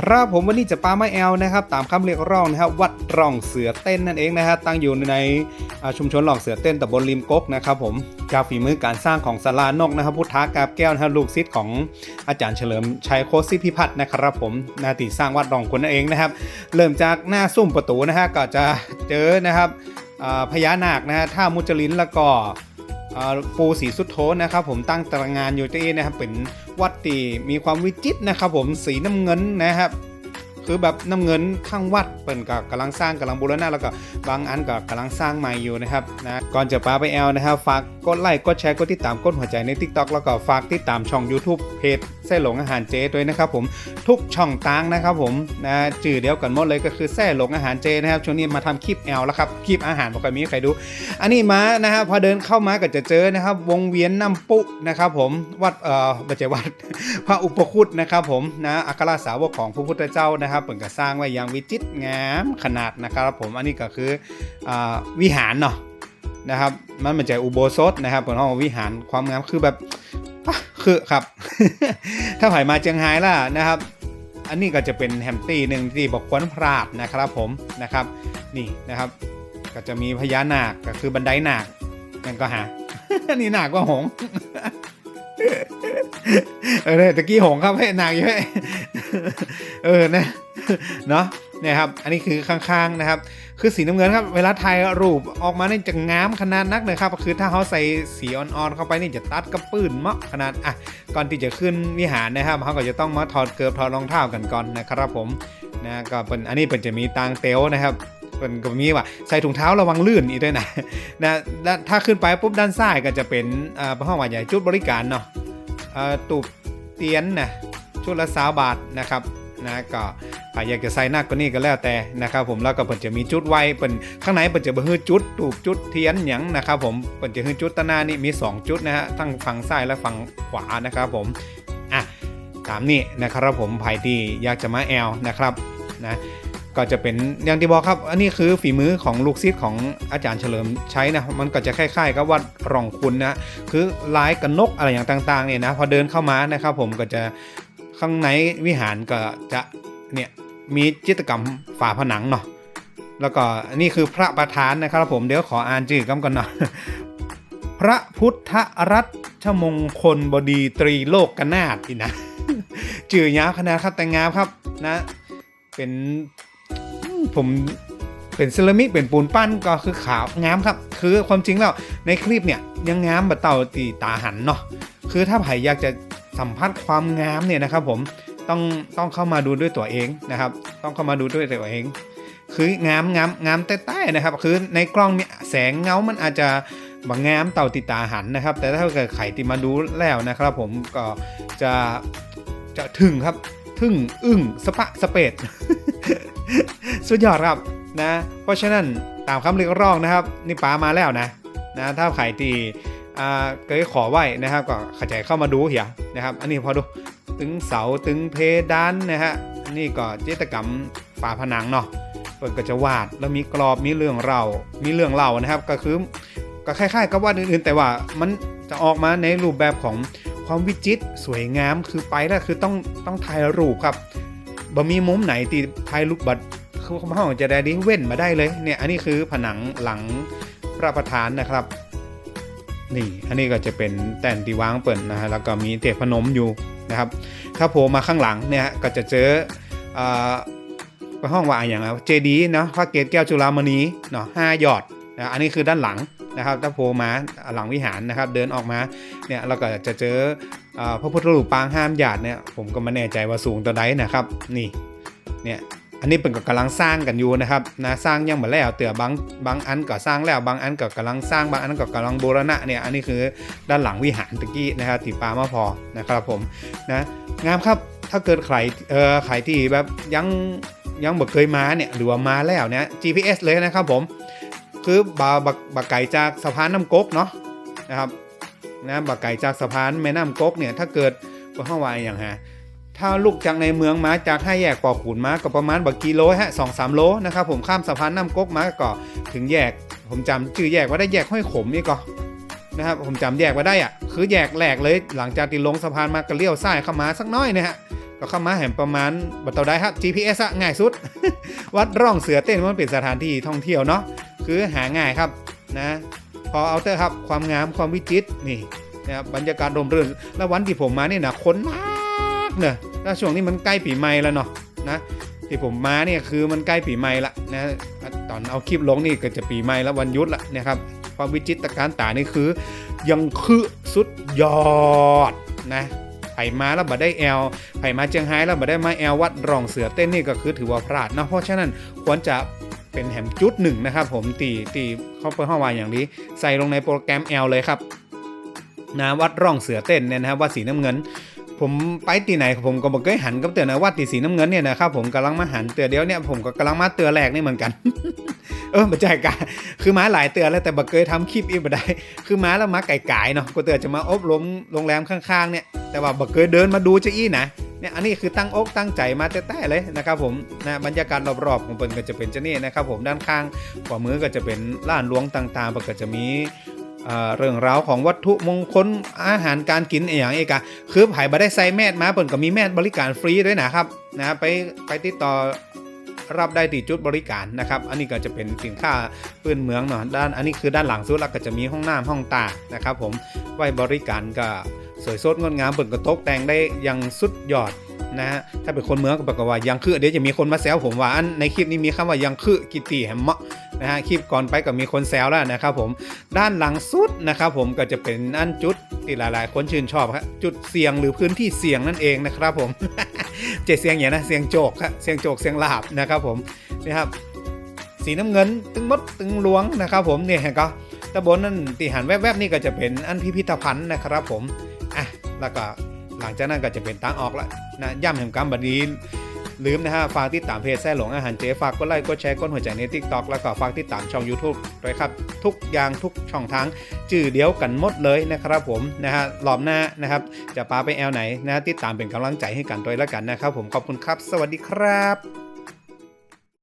ครับผมวันนี้จะปาไม้แอลนะครับตามคำเรียกร้องนะครับวัดร่องเสือเต้นนั่นเองนะฮะตั้งอยู่ในชุมชนหลองเสือเต้นตำบลริมกกนะครับผมจากฝีมือการสร้างของสารานกนะครับพุทธากาบแก้วนะฮะลูกศิษย์ของอาจารย์เฉลิมชัยโคสิพิพัฒน์นะครับผมนาติสร้างวัดร่องคนนั่นเองนะครับ เริ่มจากหน้าซุ้มประตูนะฮะก็จะเจอนะครับพญานาคนะฮะท่ามุจลินแล้วก็อ่า ปูสีสุดโทนนะครับผมตั้งตารางานอยู่ที่นี่นะครับเป็นวัดที่มีความวิจิตรนะครับผมสีน้ำเงินนะครับคือแบบน้ำเงินข้างวัดเปิ่นกับกำลังสร้างกำลังบูรณะแล้วก็บางอันก็กำลังสร้างใหม่อยู่นะครับนะก่อนจะปาไปแอลนะครับ ฝากกดไลค์กดแชร์กดติดตามกดหัวใจใน Tik t o อกแล้วก็ฝากติดตามช่อง YouTube เพจแซ่หลงอาหารเจด้วยนะครับผมทุกช่องทางนะครับผมนะจื่อเดียวกันหมดเลยก็คือแซ่หลงอาหารเจนะครับช่วงนี้มาทำคลิปแอลแล้วครับคลิปอาหารบอกกันมีใครดู อันนี้มานะครับพอเดินเข้ามาก็จะเจอนะครับ วงเวียนน้ำปุนะครับผมวัดเอ่อบัจวัดพระอุปคุตนะครับผมนะอัครสาวกของพระพุทธเจ้านะครับเปิ่นก็สร้างไว้อย่างวิจิตรงามขนาดนะครับผมอันนี้ก็คืออวิหารเนาะนะครับมันมันจะอุโบสถนะครับเปิ่นห้องวิหารความงามคือแบบคือครับ ถ้าผ่ายมาเจียงไฮ้ล่ะนะครับ อันนี้ก็จะเป็นแฮมตี้หนึ่งที่บอกควรพลาดนะครับผมนะครับ นี่นะครับ ก็จะมีพญานาคก็คือบันไดนาคนั่นก็หา นี่นาคก็หงเออเล่ตะกี้หงครับให้นาคอยู่ให้เออนะเนาะ นี่ครับ อันนี้คือข้างๆนะครับ คือสีน้ำเงินครับ เวลาถ่ายรูปออกมาเนี่ยจะงามขนาดนักเลยครับ คือถ้าเขาใส่สีอ่อนๆเข้าไปนี่จะตัดกระปื้นเมาะขนาด อะ ก่อนที่จะขึ้นวิหารนะครับเขาก็จะต้องมาถอดเกิบถอดรองเท้ากันก่อนนะครับผม นะก็เป็นอันนี้เป็นจะมีตางเตลนะครับเป็นก็มีว่าใส่ถุงเท้าระวังลื่นอีกด้วยนะนะถ้าขึ้นไปปุ๊บด้านซ้ายก็จะเป็นอ่าห้องว่าใหญ่จุดบริการเนาะอ่าตูบเตียนนะชุดละสาบาทนะครับ นะก็อยากจะใส่หนักก็นี่ก็แล้วแต่นะครับผมแล้วก็เปิ่นจะมีจุดไว้เปิ่นข้างในเปิ่นจะบ่ฮือจุดตูบจุดเทียนหยังนะครับผมเปิ่นจะฮือจุดตะนานี่มี 2 จุดนะฮะทั้งฝั่งซ้ายและฝั่งขวานะครับผมอะตามนี้นะครับผมไผ่ที่อยากจะมาแอลนะครับนะก็จะเป็นอย่างที่บอกครับ อันนี้คือฝีมือของลูกศิษย์ของอาจารย์เฉลิมใช้นะ มันก็จะคล้ายๆกับวัดรองคุณนะ คือลายกับนกอะไรอย่างต่างๆเนี่ยนะ พอเดินเข้ามานะครับผมก็จะ ข้างในวิหารก็จะเนี่ยมีจิตรกรรมฝาผนังเนาะแล้วก็นนี้คือพระประธานนะครับผมเดี๋ยวขออ่านชื่อกันก่อนเนาะพระพุทธรัชมงคลบดีตรีโลกกนาถอีนะจื่อยาวขนาดครับแต่งงามครับนะ เป็นผมเป็นเซรามิกเป็นปูนปั้นก็คือขาวงามครับ คือความจริงแล้วในคลิปเนี่ยยังงามแบบเต่าตีตาหันเนาะคือถ้าใครอยากจะ สัมผัสความงามเนี่ยนะครับผมต้องต้องเข้ามาดูด้วยตัวเองนะครับ ต้องเข้ามาดูด้วยตัวเอง คืองามงามงามใต้นะครับ คือในกล้องเนี่ยแสงเงา มันอาจจะบางงามเต่าติดตาหันนะครับ แต่ถ้าเกิดใครที่มาดูแล้วนะครับ ผมก็จะจะถึงครับทึ่งอึ้งสปะสเปดสุดยอดครับนะ เพราะฉะนั้นตามคำเรียกร้องนะครับ นี่ป้ามาแล้วนะนะถ้าใครที่ อ่าเคยขอไหวนะครับก็ขยายเข้ามาดูเหียนะครับ อันนี้พอดูตึงเสาตึงเพดานนะฮะนนี้ก็จิตกรรมฝาผนังเนาะเปิดก็จะวาดแล้วมีกรอบมีเรื่องเรามีเรื่องเล่านะครับ ก็คือก็คล้ายๆกับวาดอื่นๆ แต่ว่ามันจะออกมาในรูปแบบของความวิจิตรสวยงามคือไปแล้วคือต้องต้องถ่ายรูปครับบ่มีมุมไหนตีถ่ายรูปบัตรคือห้องจะได้ดิเว้นมาได้เลยเนี่ยอันนี้คือผนังหลังพระประธานนะครับ นี่ อันนี้ก็จะเป็นแตนที่วางเปิดนะฮะแล้วก็มีเทพนมอยู่นะครับ ถ้าโผล่มาข้างหลังเนี่ยก็จะเจออ่าห้องว่าอย่างไรเจดีเนาะพระเกศแก้วจุฬามณีเนาะห้ายอดนะอันนี้คือด้านหลังนะครับถ้าโผล่มาหลังวิหารนะครับเดินออกมาเนี่ยเราก็จะเจอพระพุทธรูปปางห้ามหยาดเนี่ยผมก็ไม่แน่ใจว่าสูงตัวใดนะครับนี่เนี่ย อันนี้เป็นก็กำลังสร้างกันอยู่นะครับนะสร้างยังมาแล้วเตือบางบางอันก็สร้างแล้วบางอันก็กำลังสร้างบางอันก็กำลังบูรณะเนี่ยอันนี้คือด้านหลังวิหารตะกี้นะครับติปามาพอนะครับผมนะงามครับถ้าเกิดใครเอ่อใครที่แบบยังยังบ่เคยมาเนี่ยหรือว่ามาแล้วเนี่ย GPS เลยนะครับผม คือบาบักบักไก่จากสะพานน้ำก๊กเนาะนะครับนะบักไก่จากสะพานแม่น้ำก๊กเนี่ยถ้าเกิดว่าห้าวายอย่างฮะ ถ้าลูกจากในเมืองมาจากห้าแยกปอขุนมาก็ประมาณบักกิโลฮะสองสามโลนะครับผมข้ามสะพานน้ำก๊กมาก็ถึงแยก ผมจำชื่อแยกว่าได้แยกห้อยขมนี่ก็นะครับผมจำแยกว่าได้อะคือแยกแหลกเลยหลังจากที่ลงสะพานมาก็เลี้ยวซ้ายเข้ามาสักน้อยนะฮะก็เข้ามาแห่งประมาณบัตรได้ครับ GPS อะง่ายสุด วัดร่องเสือเต้นมันเป็นสถานที่ท่องเที่ยวเนาะคือหาง่ายครับนะพอเอาเตอร์ครับความงามความวิจิตรนี่นะครับบรรยากาศร่มรื่นแล้ววันที่ผมมาเนี่ยนะคนมาก เนอะแล้วช่วงนี้มันใกล้ปีใหม่แล้วเนาะนะที่ผมมาเนี่ยคือมันใกล้ปีใหม่ละนะตอนเอาคลิปลงนี่ก็จะปีใหม่แล้ววันยุดละนะครับความวิจิตรการตานี่คือ ยังคือสุดยอดนะไผ่มาแล้วบ่ได้แอลไผ่มาเจียงไฮ้แล้วบ่ได้มาแอลวัดร่องเสือเต้นนี่ก็คือถือว่าพลาดนะเพราะฉะนั้นควรจะเป็นแหมจุดหนึ่งนะครับ ผมตีตีเข้าไปห้องวายอย่างนี้ ใส่ลงในโปรแกรมแอลเลยครับนะวัดร่องเสือเต้นเนี่ยนะครับวัดสีน้ำเงิน ผมไปตีไหนผมก็บอกเคยหันกับเตือนนะวัดตีสีน้ำเงินเนี่ยนะครับผมกำลังมาหันเตือเดียวเนี่ยผมก็กำลังมาเตือแรกนี่เหมือนกัน เออไม่ใช่กะคือม้าหลายเตือนแล้วแต่บักเคยทำคลิปอีกบ่ได้ คือม้าแล้วม้าไก่ๆเนาะก็เตือนจะมาอบรมโรงแรมข้างๆเนี่ยแต่ว่าบักเคยเดินมาดูจะอี้นะเนี่ยอันนี้คือตั้งอกตั้งใจมาแต่แต่เลยนะครับผมนะบรรยากาศรอบๆของเปิ่นก็จะเป็นเจะนี่นะครับผมด้านข้างขวามือก็จะเป็นล้านหลวงต่างๆมันก็จะมี เรื่องราวของวัตถุมงคลอาหารการกินอย่างเอกะคือไผ่บ่ได้ใส่แมสมาเปิ่นก็มีแมสบริการฟรีด้วยนะครับนะไปไปติดต่อรับได้ที่จุดบริการนะครับ อันนี้ก็จะเป็นสินค้าปืนเมืองเนาะด้าน อันนี้คือด้านหลังสุดแล้วก็จะมีห้องน้ำห้องตานะครับ ผมไว้บริการก็สวยสดงดงามเปิดกระตกแต่งได้อยังสุดยอด นะฮะถ้าเป็นคนเมืองก็บอกว่ายังคือเดี๋ยวจะมีคนมาแซวผมว่าอันในคลิปนี้มีคำว่ายังคือกิติแหมเมะนะฮะคลิปก่อนไปก็มีคนแซวแล้วนะครับผมด้านหลังสุดนะครับผมก็จะเป็นอันจุดที่หลายๆ คนชื่นชอบครับจุดเสี่ยงหรือพื้นที่เสี่ยงนั่นเองนะครับผมเจ็ดเสียงอย่างนะเสียงโจกครับเสียงโจกเสียงลาบนะครับผมนี่ครับสีน้ำเงินตึงมดตึงหลวงนะครับผมเนี่ยเห็นก็ตะบนนั่นตีหันแวบๆนี่ก็จะเป็นอันพิพิธภัณฑ์นะครับผมอะแล้วก็ หลังจากนั้นก็จะเป็นตั้งออกแล้วนะย่ำแห่งกรรมบดีลืมนะฮะฝากติดตามเพจแซ่หลงอาหารเจฝากกดไลค์กดแชร์กดหัวใจใน t ิ k t o k แล้วก็ฝากติดตามช่อง YouTube ด้วยครับ ทุกอย่างทุกช่องทางจื่อเดียวกันหมดเลยนะครับผมนะฮะรอบหน้านะครับ จะปาไปแอลไหนนะติดตามเป็นกำลังใจให้กันด้วยแล้วกันนะครับผมขอบคุณครับ สวัสดีครับ